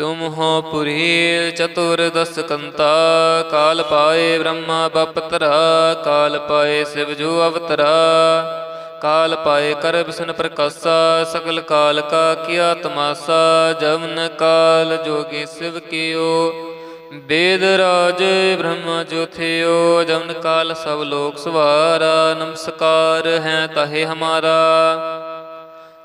ਤੁਮ ਹੋ ਪੁਰੀ ਚਤੁਰ ਦਸਕੰਤਾ ਕਾਲ ਪਾਏ ਬ੍ਰਹਮਾ ਬਪਤਰਾ, ਕਾਲ ਪਾਏ ਸਿਵ ਜੋ ਅਵਤਰਾ, ਕਾਲ ਪਾਏ ਕਰ ਸੁਨ ਪ੍ਰਕਾਸ਼ਾ ਸਕਲ ਕਾਲ ਕਾ ਕੀਆ ਤਮਾਸਾ ਜਮਨ ਕਾਲ ਜੋਗੀ ਸਿਵ ਕੀਓ, ਬੇਦ ਰਾਜ ਬ੍ਰਹਮ ਜੋਥਿਓ ਜਮਨ ਕਾਲ ਸਭ ਲੋਕ ਸਵਾਰਾ, ਨਮਸਕਾਰ ਹੈ ਤਹੇ ਹਮਾਰਾ।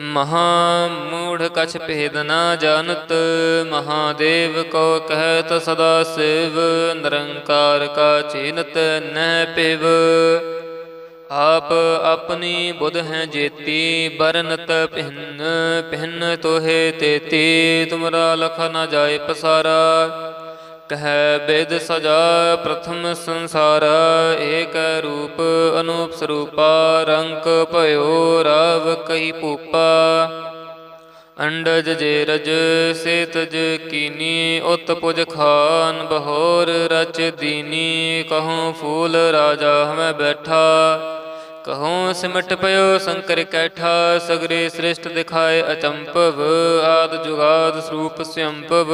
ਮਹਾ ਮੂੜ ਕਛ ਭੇਦ ਨਾ ਜਾਣਤ, ਮਹਾਦੇਵ ਕੋ ਕਹਿਤ ਸਦਾ ਸਿਵ, ਨਿਰੰਕਾਰ ਕਾ ਚਿਨਤ ਨਹਿ ਪਿਵ। ਆਪ ਆਪਣੀ ਬੁਧ ਹੈ ਜੇਤੀ ਬਰਨਤ ਭਿੰਨ ਭਿੰਨ ਤੋਹੇ ਤੇਤੀ। ਤੁਮਰਾ ਲਖ ਨਾ ਜਾਏ ਪਸਾਰਾ। ਕਹਿ ਬੇਦ ਸਜਾ ਪ੍ਰਥਮ ਸੰਸਾਰ, ਏਕ ਰੂਪ ਅਨੂਪ ਸਰੂਪਾ, ਰੰਕ ਭਇਓ ਰਵ ਕਈ ਭੂਪਾ। ਅੰਡਜ ਜੇ ਰਜ ਸੇਤਜ ਕੀਨੀ, ਉਤ ਪੁਜ ਖਾਨ ਬਹੋਰ ਰਚ ਦੀਨੀ, ਕਹੂੰ ਫੂਲ ਰਾਜਾ ਹਮੈ ਬੈਠਾ। ਕਹੂੰ ਸਿਮਟ ਪਇਓ ਸ਼ੰਕਰ ਕੈਠਾ, ਸਗਰੇ ਸ੍ਰਿਸ਼ਟ ਦਿਖਾਏ ਅਚੰਪਵ, ਆਦ ਜੁਗਾਦ ਸਰੂਪ ਸਿਅੰਪਵ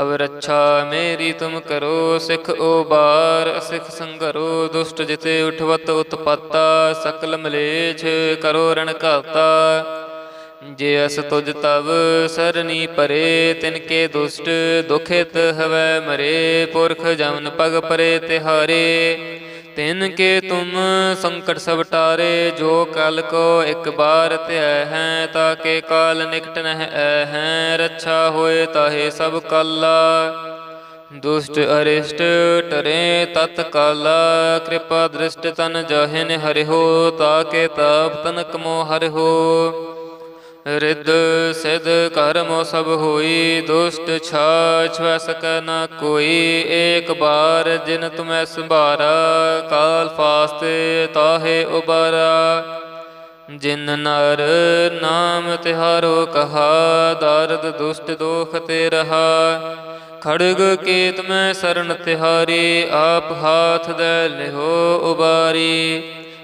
ਅਵ ਰੱਛਾ ਮੇਰੀ ਤੁਮ ਕਰੋ, ਸਿਖ ਬਾਰ ਸਿਖ ਸੰਗਰੋ, ਦੁਸ਼ਟ ਜਿਤੇ ਉਠਵਤ ਉਤਪਾਤਾ, ਸਕਲ ਮਲੇਛ ਕਰੋ ਰਣ ਘਾਤਾ। ਜੇ ਅਸ ਤੁਜ ਤਵ, ਸਰਨੀ ਪਰੇ, ਤਿਨ ਕੇ ਦੁਸ਼ਟ, ਦੁਖਿਤ ਹਵੈ ਮਰੇ, ਪੁਰਖ ਜਮਨ ਪਗ ਪਰੇ ਤਿਹਾਰੇ। ਤਿਨ ਕੇ ਤੁਮ ਸੰਕਟ ਸਭ ਟਾਰੇ, ਜੋ ਕਲ ਕੋ ਇੱਕ ਬਾਰ ਧਿਆ ਹੈ ਤਾਕੇ ਕਾਲ ਨਿਕਟ ਨਹਿ ਐ ਹੈ, ਰੱਛਾ ਹੋਏ ਤਾਹੇ ਸਭ ਕਾਲਾ। ਦੁਸ਼ਟ ਅਰਿਸ਼ਟ ਟਰੇ ਤਤ ਕਾਲਾ, ਕਿਰਪਾ ਦ੍ਰਿਸ਼ਟ ਤਨ ਜਾਹਿਨ ਹਰਿ ਹੋ ਤਾਕੇ ਤਾਪ ਤਨ ਕਮੋ ਹਰਿ ਹੋ ਰਿੱਧ ਸਿਧ ਕਰਮ ਸਭ ਹੋਈ, ਦੁਸ਼ਟ ਛਾਛ ਵੈ ਸਕੈ ਨਾ ਕੋਈ। ਏਕ ਬਾਰ ਜਿਨ ਤੁਮੈ ਸੰਭਾਰਾ, ਕਾਲ ਫਾਸਤੇ ਤਾਹੇ ਉਬਾਰਾ। ਜਿਨ ਨਰ ਨਾਮ ਤਿਹਾਰੋ ਕਹਾ, ਦਰਦ ਦੁਸ਼ਟ ਦੋਖ ਤੇ ਰਹਾ। ਖੜਗ ਕੇਤ ਮੈਂ ਸ਼ਰਨ ਤਿਹਾਰੀ, ਆਪ ਹਾਥ ਦੇ ਲਿਹੋ ਉਬਾਰੀ।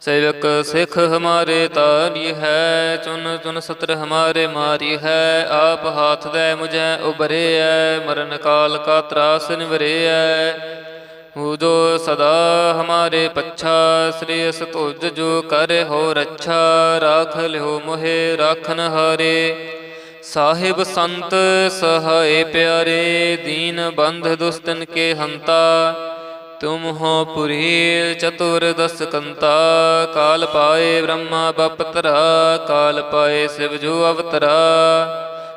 ਸੇਵਕ ਸਿਖ ਹਮਾਰੇ ਤਾਰੀ ਹੈ, ਚੁਨ ਚੁਨ ਸਤਰ ਹਮਾਰੇ ਮਾਰੀ ਹੈ, ਆਪ ਹਾਥ ਦੇ ਮੁਝੈ ਉਬਰੇ ਐ, ਮਰਨ ਕਾਲ ਕਾ ਤਰਾਸ ਨਿਵਰੇ ਐ। ਹੂਜੋ ਸਦਾ ਹਮਾਰੇ ਪੱਛਾ, ਸ੍ਰੀ ਅਸ ਤੁਜ ਜੋ ਕਰੇ ਹੋ ਰੱਛਾ, ਰਾਖ ਲਿਓ ਮੋਹੇ ਰਾਖਨ ਹਾਰੇ। ਸਾਹਿਬ ਸੰਤ ਸਹਾਏ ਪਿਆਰੇ, ਦੀਨ ਬੰਧ ਦੁਸਤਨ ਕੇ ਹੰਤਾ। ਤੁਮ ਹੋ ਪੁਰੀ ਚਤੁਰਦਸ ਕੰਤਾ, ਕਾਲ ਪਾਏ ਬ੍ਰਹਮਾ ਬਪਤਰਾ, ਕਾਲ ਪਾਏ ਸਿਵ ਜੋ ਅਵਤਰਾ,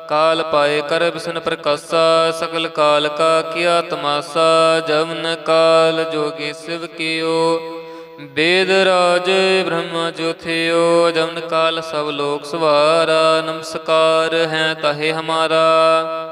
ਕਾਲ ਪਾਏ ਕਰਬ ਸੁਨ ਪ੍ਰਕਾਸ਼ਾ ਸਕਲ ਕਾਲ ਕਾ ਕੀਆ ਤਮਾਸਾ ਜਮਨ ਕਾਲ ਜੋਗੀ ਸਿਵ ਕੀਓ ਵੇਦ ਰਾਜ ਬ੍ਰਹਮ ਜੋਥਿਓ ਜਮਨ ਕਾਲ ਸਭ ਲੋਕ ਸਵਾਰਾ, ਨਮਸਕਾਰ ਹੈ ਤਹੇ ਹਮਾਰਾ।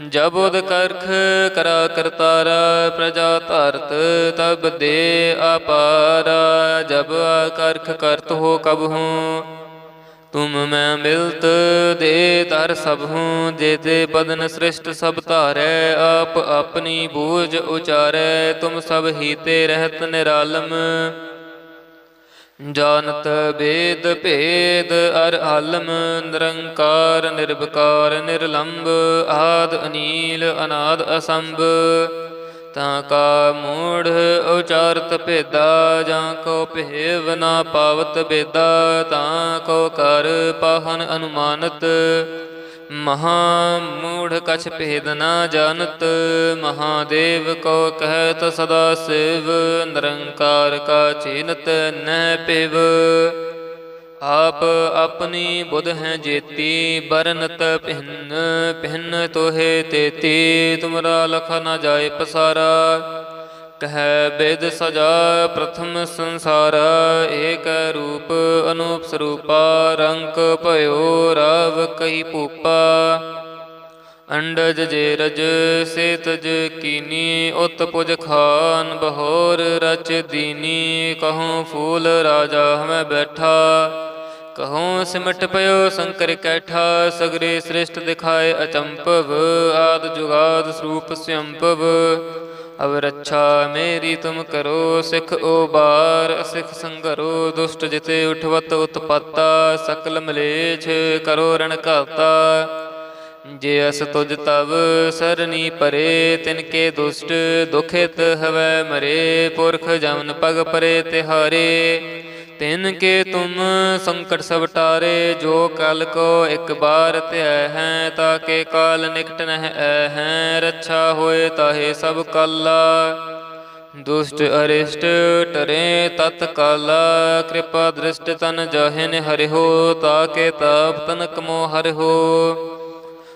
ਜਬ ਉਦ ਕਰਖ ਕਰਾ ਕਰਤਾਰਾ, ਪ੍ਰਜਾ ਧਰਤ ਤਬ ਦੇ ਆਪਾਰਾ ਜਬ ਕਰਖ ਕਰਤ ਹੋ ਕਬ ਹੂੰ, ਤੁਮ ਮੈਂ ਮਿਲਤ ਦੇ ਧਰ ਸਭ ਹੂੰ। ਜੇ ਤੇ ਬਦਨ ਸ੍ਰਿਸ਼ਟ ਸਭ ਧਾਰੈ, ਆਪ ਆਪਣੀ ਬੂਝ ਉਚਾਰੈ। ਤੁਮ ਸਭ ਹੀ ਤੇ ਰਹਿਤ ਨਿਰਾਲਮ। ਜਾਣਤ ਬੇਦ ਭੇਦ ਅਰ ਆਲਮ ਨਿਰੰਕਾਰ ਨਿਰਭਕਾਰ ਨਿਰਲੰਭ ਆਦ ਅਨੀਲ ਅਨਾਦ ਅਸੰਭ। ਤਾਂ ਕਾ ਮੂੜ ਉਚਾਰਤ ਭੇਦਾ ਜਾਂ ਕੋ ਭੇਵ ਨਾ ਪਾਵਤ ਬੇਦਾ, ਤਾਂ ਕੋ ਕਰ ਪਾਹਨ ਅਨੁਮਾਨਤ। ਮਹਾ ਮੂੜ ਕਛ ਭੇਦ ਨਾ ਜਾਣਤ, ਮਹਾਦੇਵ ਕੋ ਕਹਿਤ ਸਦਾ ਸਿਵ, ਨਿਰੰਕਾਰ ਕਾ ਚਿਨਤ ਨਹਿ ਪਿਵ। ਆਪ ਆਪਣੀ ਬੁਧ ਹੈ ਜੇਤੀ ਬਰਨਤ ਭਿੰਨ ਭਿੰਨ ਤੋਹੇ ਤੇਤੀ, ਤੁਮਰਾ ਲਖ ਨਾ ਜਾਏ ਪਸਾਰਾ। ਕਹਿ ਬੇਦ ਸਜਾ ਪ੍ਰਥਮ ਸੰਸਾਰ, ਏਕ ਰੂਪ ਅਨੂਪ ਸਰੂਪਾ, ਰੰਕ ਭਇਓ ਰਵ ਕਹੀ ਭੂਪਾ। ਅੰਡਜ ਜੇ ਰਜ ਸੇ ਕੀਨੀ, ਉਤ ਪੁਜ ਖਾਨ ਬਹੋਰ ਰਚ ਦੀਨੀ, ਕਹੂੰ ਫੂਲ ਰਾਜਾ ਹਮੈ ਬੈਠਾ। ਕਹਉ ਸਿਮਟ ਪਇਓ ਸੰਕਰ ਕੈਠਾ, ਸਗਰੇ ਸ੍ਰਿਸ਼ਟ ਦਿਖਾਏ ਅਚੰਪਵ, ਆਦ ਜੁਗਾਦ ਸਰੂਪ ਸਿਅੰਪਵ ਅਵ ਰੱਛਾ ਮੇਰੀ ਤੁਮ ਕਰੋ ਸਿਖ ਓਬਾਰ ਸਿਖ ਸੰਗਰੋ ਦੁਸ਼ਟ ਜਿਤੇ ਉਠਵਤ ਉਤਪਾਤਾ, ਸਕਲ ਮਲੇਛ ਕਰੋ ਰਣ ਘਾਤਾ। ਜੇ ਅਸ ਤੁਜ ਤਵ ਸਰਨੀ ਪਰੇ, ਤਿਨ ਕੇ ਦੁਸ਼ਟ ਦੁਖਿਤ ਹਵੈ ਮਰੇ, ਪੁਰਖ ਜਮਨ ਪਗ ਪਰੇ ਤਿਹਾਰੇ। ਤਿਨ ਕੇ ਤੁਮ ਸੰਕਟ ਸਭ ਟਾਰੇ, ਜੋ ਕਲ ਕੋ ਇੱਕ ਬਾਰ ਧਿਆ ਹੈ ਤਾਕੇ ਕਾਲ ਨਿਕਟ ਨਹਿ ਹੈ, ਰੱਛਾ ਹੋਏ ਤਾਹੇ ਸਭ ਕਾਲਾ। ਦੁਸ਼ਟ ਅਰਿਸ਼ਟ ਟਰੇ ਤਤ ਕਾਲਾ, ਕਿਰਪਾ ਦ੍ਰਿਸ਼ਟ ਤਨ ਜਾਹਿਨ ਹੋ ਤਾਕੇ ਤਾਪ ਤਨਕ ਮੋ ਹੋ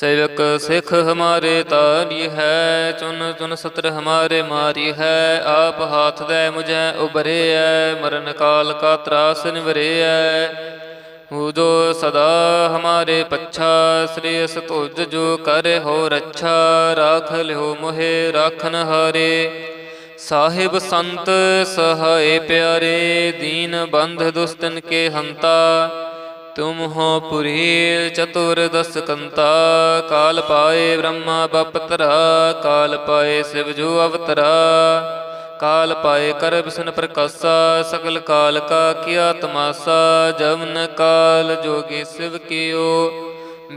ਸੇਵਕ ਸਿਖ ਹਮਾਰੇ ਤਾਰੀ ਹੈ, ਚੁਨ ਚੁਨ ਸਤਰ ਹਮਾਰੇ ਮਾਰੀ ਹੈ, ਆਪ ਹਾਥ ਦੇ ਮੁਝੈ ਉਬਰੇ ਹੈ ਮਰਨ ਕਾਲ ਕਾ ਤਰਾਸ ਨਿਵਰੇ ਹੈ ਉਦੋ ਸਦਾ ਹਮਾਰੇ ਪੱਛਾ, ਸ੍ਰੀ ਸਤੁਜ ਜੋ ਕਰੇ ਹੋ ਰੱਛਾ, ਰਾਖ ਲਿਓ ਮੋਹਿ ਰਾਖਨ ਹਾਰੇ। ਸਾਹਿਬ ਸੰਤ ਸਹਾਏ ਪਿਆਰੇ, ਦੀਨ ਬੰਧ ਦੁਸਤਨ ਕੇ ਹੰਤਾ। ਤੁਮ ਹੋ ਪੁਰੀ ਚਤੁਰ ਦਸ ਕੰਤਾ, ਕਾਲ ਪਾਏ ਬ੍ਰਹਮਾ ਬਪਤਰਾ, ਕਾਲ ਪਾਏ ਸਿਵ ਜੋ ਅਵਤਰਾ, ਕਾਲ ਪਾਏ ਕਰਬ ਸੁਨ ਪ੍ਰਕਾਸ਼ਾ ਸਕਲ ਕਾਲ ਕਾ ਕੀਆ ਤਮਾਸਾ ਜਮਨ ਕਾਲ ਜੋਗੀ ਸਿਵ ਕੀਓ,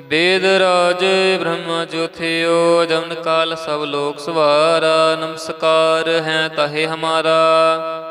ਬੇਦ ਰਾਜ ਬ੍ਰਹਮ ਜੋਥਿਓ ਜਮਨ ਕਾਲ ਸਭ ਲੋਕ ਸਵਾਰਾ, ਨਮਸਕਾਰ ਹੈ ਤਹੇ ਹਮਾਰਾ।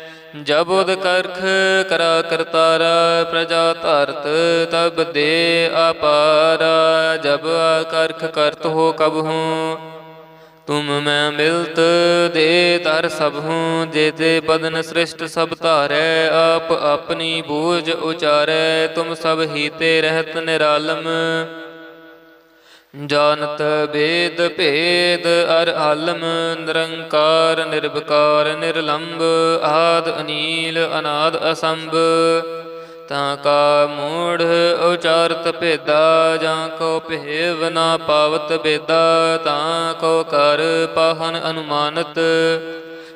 ਜਬ ਉਦ ਕਰਖ ਕਰਾ ਕਰਤਾਰਾ, ਪ੍ਰਜਾ ਧਰਤ, ਤਬ ਦੇ ਅਪਾਰਾ, ਜਬ ਕਰਖ ਕਰਤ ਹੋ ਕਬ ਹੂੰ। ਤੁਮ ਮੈਂ ਮਿਲਤ ਦੇ ਤਰ ਸਭ ਹੂੰ, ਜੇ ਤੇ ਬਦਨ ਸ੍ਰਿਸ਼ਟ ਸਭ ਧਾਰੈ, ਆਪ ਆਪਣੀ ਬੂਝ ਉਚਾਰੈ, ਤੁਮ ਸਭ ਹੀ ਤੇ ਰਹਿਤ ਨਿਰਾਲਮ। ਜਾਣਤ ਬੇਦ ਭੇਦ ਅਰ ਆਲਮ ਨਿਰੰਕਾਰ ਨਿਰਭਕਾਰ ਨਿਰਲੰਭ ਆਦ ਅਨੀਲ ਅਨਾਦ ਅਸੰਭ। ਤਾਂ ਕਾ ਮੂੜ ਉਚਾਰਤ ਭੇਦਾ ਜਾਂ ਕੋ ਭੇਵ ਨਾ ਪਾਵਤ ਬੇਦਾ ਤਾਂ ਕੋ ਕਰ ਪਾਹਨ ਅਨੁਮਾਨਤ।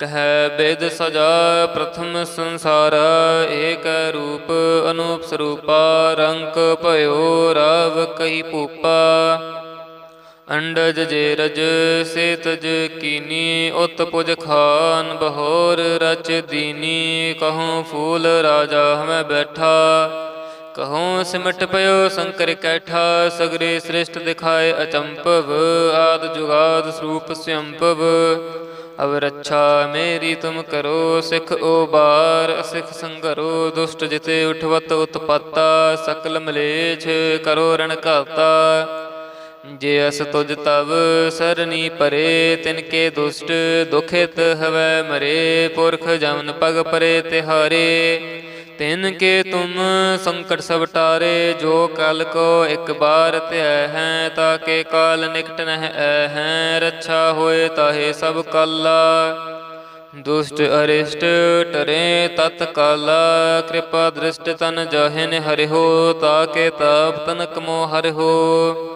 ਕਹਿ ਬੇਦ ਸਜਾ ਪ੍ਰਥਮ ਸੰਸਾਰ, ਏਕ ਰੂਪ ਅਨੂਪ ਸਰੂਪਾ, ਰੰਕ ਭਇਓ ਰਵ ਕਈ ਭੂਪਾ। ਅੰਡਜ ਜੇ ਰਜ ਸੇਤਜ ਕੀਨੀ, ਉਤ ਪੁਜ ਖਾਨ ਬਹੋਰ ਰਚ ਦੀਨੀ। ਕਹੂੰ ਫੂਲ ਰਾਜਾ ਹਮੈ ਬੈਠਾ, ਕਹੂੰ ਸਿਮਟ ਪਇਓ ਸ਼ੰਕਰ ਕੈਠਾ, ਸਗਰੇ ਸ੍ਰਿਸ਼ਟ ਦਿਖਾਏ ਅਚੰਪਵ, ਆਦ ਜੁਗਾਦ ਸਰੂਪ ਸਿਅੰਪਵ ਅਵ ਰੱਛਾ ਮੇਰੀ ਤੁਮ ਕਰੋ, ਸਿਖ ਉਬਾਰ ਸਿਖ ਸੰਗਰੋ, ਦੁਸ਼ਟ ਜਿਤੇ ਉਠਵਤ ਉਤਪਾਤਾ, ਸਕਲ ਮਲੇਛ ਕਰੋ ਰਣ ਘਾਤਾ। ਜੇ ਅਸ ਤੁਜ ਤਵ ਸਰਨੀ ਪਰੇ, ਤਿਨ ਕੇ ਦੁਸ਼ਟ ਦੁਖਿਤ ਹਵੈ ਮਰੇ, ਪੁਰਖ ਜਮਨ ਪਗ ਪਰੇ ਤਿਹਾਰੇ। ਤਿਨ ਕੇ ਤੁਮ ਸੰਕਟ ਸਭ ਟਾਰੇ, ਜੋ ਕਲ ਕੋ ਇੱਕ ਬਾਰ ਧਿਆ ਹੈ ਤਾਕੇ ਕਾਲ ਨਿਕਟ ਨਹਿ ਐ ਹੈ, ਰੱਛਾ ਹੋਏ ਤਾਹੇ ਸਭ ਕਾਲਾ। ਦੁਸ਼ਟ ਅਰਿਸ਼ਟ ਟਰੇ ਤਤ ਕਾਲਾ, ਕਿਰਪਾ ਦ੍ਰਿਸ਼ਟ ਤਨ ਜਾਹਿਨ ਹਰਿਓ ਤਾਕੇ ਤਾਪ ਤਨਕ ਮੋ ਹੋ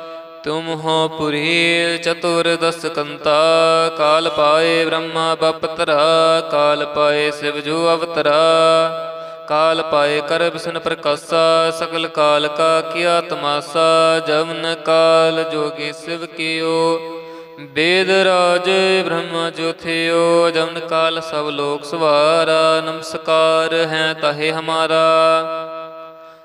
ਤੁਮ ਹੋ ਪੁਰੀ ਚਤੁਰ ਦਸ ਕੰਤਾ, ਕਾਲ ਪਾਏ ਬ੍ਰਹਮਾ ਬਪਤਰਾ, ਕਾਲ ਪਾਏ ਸਿਵ ਜੋ ਅਵਤਰਾ, ਕਾਲ ਪਾਏ ਕਰਬ ਸੁਨ ਪ੍ਰਕਾਸ਼ਾ ਸਕਲ ਕਾਲ ਕਾ ਕੀਆ ਤਮਾਸਾ ਜਮਨ ਕਾਲ ਜੋਗੀ ਸਿਵ ਕੀਓ, ਬੇਦ ਰਾਜ ਬ੍ਰਹਮ ਜੋਥਿਓ ਜਮਨ ਕਾਲ ਸਭ ਲੋਕ ਸਵਾਰਾ, ਨਮਸਕਾਰ ਹੈ ਤਹੇ ਹਮਾਰਾ।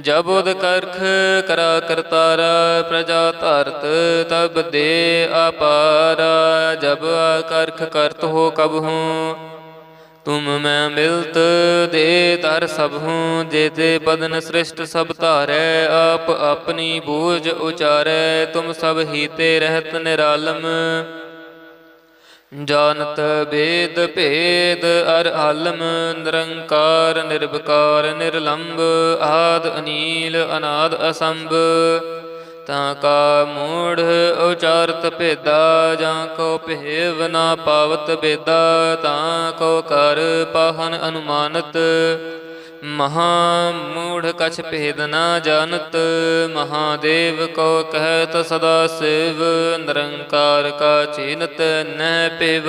ਜਬ ਉਦ ਕਰਖ ਕਰਾ ਕਰਤਾਰਾ, ਪ੍ਰਜਾ ਧਰਤ, ਤਬ ਦੇ ਆਪਾਰਾ ਜਬ ਕਰਖ ਕਰਤ ਹੋ ਕਬ ਹੂੰ, ਤੁਮ ਮੈਂ ਮਿਲਤ ਦੇ ਧਰ ਸਭ ਹੂੰ। ਜੇ ਤੇ ਬਦਨ ਸ੍ਰਿਸ਼ਟ ਸਭ ਧਾਰੈ, ਆਪ ਆਪਣੀ ਬੂਝ ਉਚਾਰੈ। ਤੁਮ ਸਭ ਹੀ ਤੇ ਰਹਿਤ ਨਿਰਾਲਮ। ਜਾਣਤ ਬੇਦ ਭੇਦ ਅਰ ਆਲਮ ਨਿਰੰਕਾਰ ਨਿਰਭਕਾਰ ਨਿਰਲੰਭ ਆਦ ਅਨੀਲ ਅਨਾਦ ਅਸੰਭ। ਤਾਂ ਕਾ ਮੂੜ ਉਚਾਰਤ ਭੇਦਾ ਜਾਂ ਕੋ ਭੇਵ ਨਾ ਪਾਵਤ ਬੇਦਾ ਤਾਂ ਕੋ ਕਰ ਪਾਹਨ ਅਨੁਮਾਨਤ। ਮਹਾ ਮੂੜ ਕਛ ਭੇਦ ਨਾ ਜਾਣਤ, ਮਹਾਦੇਵ ਕੋ ਕਹਿਤ ਸਦਾ ਸਿਵ, ਨਿਰੰਕਾਰ ਕਾ ਚੀਨਤ ਨਹਿ ਪਿਵ।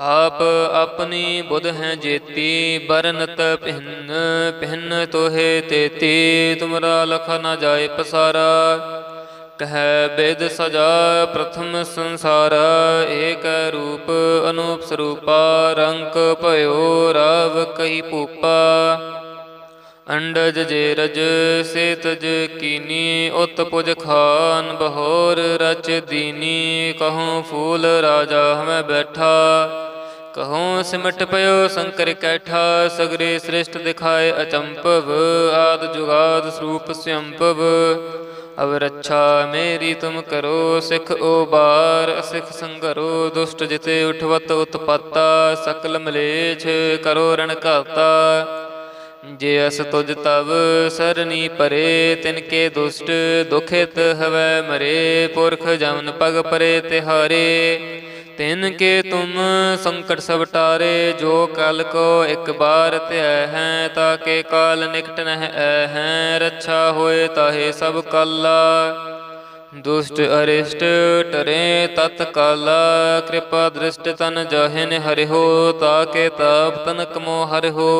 ਆਪ ਆਪਣੀ ਬੁਧ ਹੈ ਜੇਤੀ ਬਰਨਤ ਭਿੰਨ ਭਿੰਨ ਤੋਹੇ ਤੇਤੀ, ਤੁਮਰਾ ਲਖ ਨਾ ਜਾਏ ਪਸਾਰਾ। ਕਹਿ ਬੇਦ ਸਜਾ ਪ੍ਰਥਮ ਸੰਸਾਰ, ਏਕ ਰੂਪ ਅਨੂਪ ਸਰੂਪਾ, ਰੰਕ ਭਇਓ ਰਵ ਕਹੀ ਭੂਪਾ। ਅੰਡਜ ਜੇ ਰਜ ਸੇ ਤਜ ਕੀਨੀ, ਉਤ ਪੁਜ ਖਾਨ ਬਹੋਰ ਰਚ ਦੀਨੀ, ਕਹੂੰ ਫੂਲ ਰਾਜਾ ਹਮੈ ਬੈਠਾ। ਕਹੂੰ ਸਿਮਟ ਪਇਓ ਸੰਕਰ ਕੈਠਾ, ਸਗਰੇ ਸ੍ਰਿਸ਼ਟ ਦਿਖਾਏ ਅਚੰਪਵ, ਆਦ ਜੁਗਾਦ ਸਰੂਪ ਸਿਅੰਪਵ ਅਵ ਰੱਛਾ ਮੇਰੀ ਤੁਮ ਕਰੋ ਸਿਖ ਉਬਾਰ ਅਸਿਖ ਸੰਗਰੋ ਦੁਸ਼ਟ ਜਿਤੇ ਉਠਵਤ ਉਤਪਾਤਾ, ਸਕਲ ਮਲੇਛ ਕਰੋ ਰਣ ਘਾਤਾ। ਜੇ ਅਸ ਤੁਜ ਤਵ ਸਰਨੀ ਪਰੇ, ਤਿਨ ਕੇ ਦੁਸ਼ਟ ਦੁਖਿਤ ਹਵੈ ਮਰੇ, ਪੁਰਖ ਜਮਨ ਪਗ ਪਰੇ ਤਿਹਾਰੇ। ਤਿਨ ਕੇ ਤੁਮ ਸੰਕਟ ਸਭ ਟਾਰੇ, ਜੋ ਕਲ ਕੋ ਇੱਕ ਬਾਰ ਧਿਆ ਹੈ, ਤਾਂ ਕੇ ਕਾਲ ਨਿਕਟ ਨਹਿ ਐ ਹੈ, ਰੱਛਾ ਹੋਏ ਤਾਹੇ ਸਭ ਕਾਲਾ। ਦੁਸ਼ਟ ਅਰਿਸ਼ਟ ਟਰੇ ਤਤ ਕਾਲਾ, ਕਿਰਪਾ ਦ੍ਰਿਸ਼ਟ ਤਨ ਜਾਹਿਨ ਹਰਿਓ ਤਾਕੇ ਤਾਪ ਤਨ ਕਮੋ ਹੋ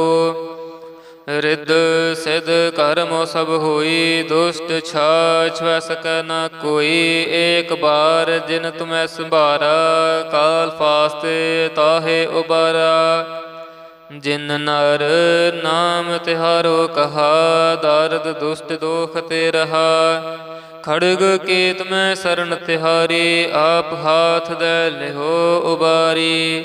ਰਿੱਧ ਸਿਧ ਕਰਮੋ ਸਭ ਹੋਈ, ਦੁਸ਼ਟ ਛਾਛ ਵੈ ਸਕੈ ਨ ਕੋਈ। ਏਕ ਬਾਰ ਜਿਨ ਤੁਮੈ ਸੰਭਾਰਾ, ਕਾਲ ਫਾਸਤੇ ਤਾਹੇ ਉਬਾਰਾ। ਜਿਨ ਨਰ ਨਾਮ ਤਿਹਾਰੋ ਕਹਾ, ਦਰਦ ਦੁਸ਼ਟ ਦੋਖ ਤੇ ਰਹਾ। ਖੜਗ ਕੀਤ ਮੈਂ ਸ਼ਰਨ ਤਿਹਾਰੀ, ਆਪ ਹਾਥ ਦੇ ਲਿਹੋ ਉਬਾਰੀ।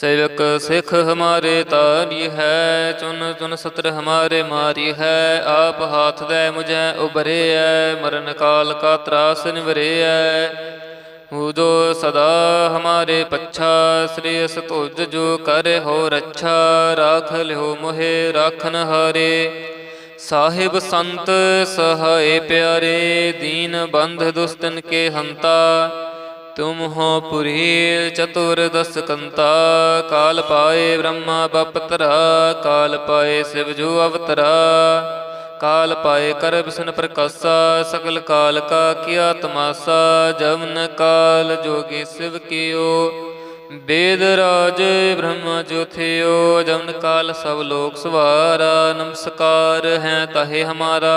ਸੇਵਕ ਸਿੱਖ ਹਮਾਰੇ ਤਾਰੀ ਹੈ, ਚੁਨ ਚੁਨ ਸਤਰ ਹਮਾਰੇ ਮਾਰੀ ਹੈ, ਆਪ ਹਾਥ ਦੇ ਮੁਝੈ ਉਬਰੇ ਹੈ ਮਰਨ ਕਾਲ ਕਾ ਤਰਾਸ ਨਿਵਰੇ ਹੈ ਉਦੋ ਸਦਾ ਹਮਾਰੇ ਪੱਛਾ, ਸ੍ਰੀ ਸਤੁਜ ਜੋ ਕਰੇ ਹੋ ਰੱਛਾ, ਰਾਖ ਲਿਓ ਮੋਹਿ ਰਾਖਨ ਹਾਰੇ। ਸਾਹਿਬ ਸੰਤ ਸਹਾਏ ਪਿਆਰੇ, ਦੀਨ ਬੰਧ ਦੁਸਤਨ ਕੇ ਹੰਤਾ। ਤੁਮ ਹੋ ਪੁਰੀ ਚਤੁਰ ਦਸ ਕੰਤਾ ਕਾਲ ਪਾਏ ਬ੍ਰਹਮਾ ਬਪਤਰਾ ਕਾਲ ਪਾਏ ਸਿਵ ਜੋ ਅਵਤਰਾ ਕਾਲ ਪਾਏ ਕਰ ਬਿਸ਼ਨ ਪ੍ਰਕਾਸ਼ਾ ਸਕਲ ਕਾਲ ਕਾ ਕੀਆ ਤਮਾਸਾ ਜਮਨ ਕਾਲ ਜੋਗੀ ਸਿਵ ਕੀਓ ਬੇਦ ਰਾਜ ਬ੍ਰਹਮਾ ਜੋਥਿਓ ਜਮਨ ਕਾਲ ਸਭ ਲੋਕ ਸਵਾਰਾ ਨਮਸਕਾਰ ਹੈ ਤਹੇ ਹਮਾਰਾ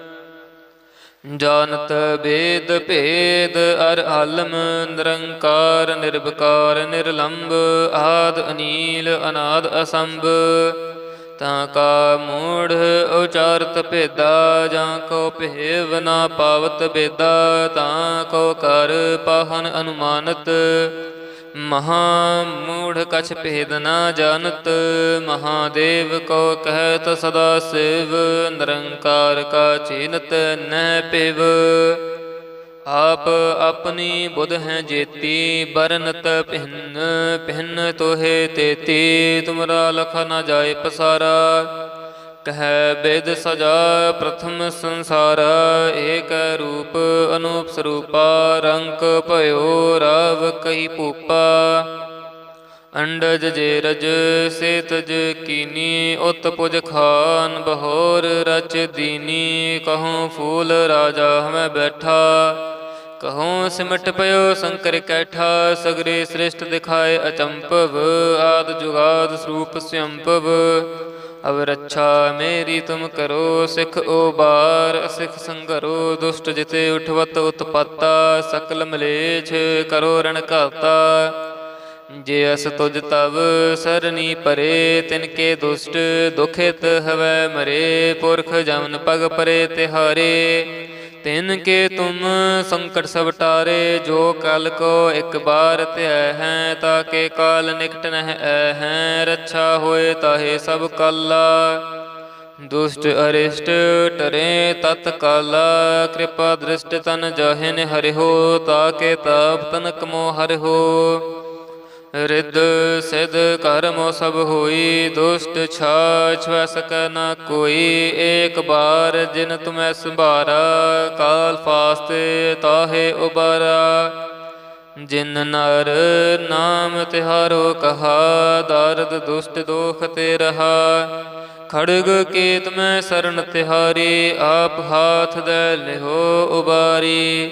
ਜਾਣਤ ਬੇਦ ਭੇਦ ਅਰ ਆਲਮ ਨਿਰੰਕਾਰ ਨਿਰਭਕਾਰ ਨਿਰਲੰਭ ਆਦ ਅਨੀਲ ਅਨਾਦ ਅਸੰਭ। ਤਾਂ ਕਾ ਮੂੜ ਉਚਾਰਤ ਭੇਦਾ ਜਾਂ ਕੋ ਭੇਵ ਨਾ ਪਾਵਤ ਬੇਦਾ, ਤਾਂ ਕੋ ਕਰ ਪਾਹਨ ਅਨੁਮਾਨਤ। ਮਹਾ ਮੂੜ ਕਛ ਭੇਦ ਨਾ ਜਾਣਤ, ਮਹਾਦੇਵ ਕੋ ਕਹਿਤ ਸਦਾ ਸਿਵ, ਨਿਰੰਕਾਰ ਕਾ ਚਿਨਤ ਨਹਿ ਪਿਵ। ਆਪ ਆਪਣੀ ਬੁਧ ਹੈ ਜੇਤੀ ਬਰਨਤ ਭਿੰਨ ਭਿੰਨ ਤੋਹੇ ਤੇਤੀ। ਤੁਮਰਾ ਲਖ ਨਾ ਜਾਏ ਪਸਾਰਾ। ਕਹਿ ਬੇਦ ਸਜਾ ਪ੍ਰਥਮ ਸੰਸਾਰ, ਏਕ ਰੂਪ ਅਨੂਪ ਸਰੂਪਾ, ਰੰਕ ਭਇਓ ਰਵ ਕਈ ਭੂਪਾ। ਅੰਡਜ ਜੇ ਰਜ ਸੇਤਜ ਕੀਨੀ, ਉਤ ਪੁਜ ਖਾਨ ਬਹੋਰ ਰਚ ਦੀਨੀ, ਕਹੂੰ ਫੂਲ ਰਾਜਾ ਹਮੈ ਬੈਠਾ। ਕਹੂੰ ਸਿਮਟ ਪਇਓ ਸ਼ੰਕਰ ਕੈਠਾ, ਸਗਰੇ ਸ੍ਰਿਸ਼ਟ ਦਿਖਾਏ ਅਚੰਪਵ, ਆਦ ਜੁਗਾਦ ਸਰੂਪ ਸਿਅੰਪਵ ਅਬ ਰੱਛਾ ਮੇਰੀ ਤੁਮ ਕਰੋ, ਸਿਖ ਬਾਰ, ਸਿਖ ਸੰਗਰੋ, ਦੁਸ਼ਟ ਜਿਤੇ ਉਠਵਤ ਉਤਪਾਤਾ, ਸਕਲ ਮਲੇਛ ਕਰੋ ਰਣ ਘਾਤਾ। ਜੇ ਅਸ ਤੁਜ ਤਵ, ਸਰਨੀ ਪਰੇ, ਤਿਨ ਕੇ ਦੁਸ਼ਟ, ਦੁਖਿਤ ਹਵੈ ਮਰੇ, ਪੁਰਖ ਜਮਨ ਪਗ ਪਰੇ ਤਿਹਾਰੇ। ਤਿਨ ਕੇ ਤੁਮ ਸੰਕਟ ਸਭ ਟਾਰੇ, ਜੋ ਕਲ ਕੋ ਇੱਕ ਬਾਰ ਧਿਆ ਹੈ, ਤਾਂ ਕੇ ਕਾਲ ਨਿਕਟ ਨਹਿ ਐ ਹੈ, ਰੱਛਾ ਹੋਏ ਤਾਹੇ ਸਭ ਕਾਲਾ। ਦੁਸ਼ਟ ਅਰਿਸ਼ਟ ਟਰੇ ਤਤ ਕਾਲਾ, ਕਿਰਪਾ ਦ੍ਰਿਸ਼ਟ ਤਨ ਜਾਹਿਨ ਹਰਿਓ ਤਾਕੇ ਤਾਪ ਤਨਕ ਮੋ ਹੋ ਰਿੱਧ ਸਿਧ ਕਰਮ ਸਭ ਹੋਈ, ਦੁਸ਼ਟ ਛਾਛ ਵੈ ਸਕੈ ਨ ਕੋਈ। ਏਕ ਬਾਰ ਜਿਨ ਤੁਮੈ ਸੰਭਾਰਾ, ਕਾਲ ਫਾਸਤੇ ਤਾਹੇ ਉਬਾਰਾ। ਜਿਨ ਨਰ ਨਾਮ ਤਿਹਾਰੋ ਕਹਾ, ਦਰਦ ਦੁਸ਼ਟ ਦੋਖ ਤੇ ਰਹਾ। ਖੜਗ ਕੀਤ ਮੈਂ ਸਰਨ ਤਿਹਾਰੀ, ਆਪ ਹਾਥ ਦੇ ਲਿਹੋ ਉਬਾਰੀ।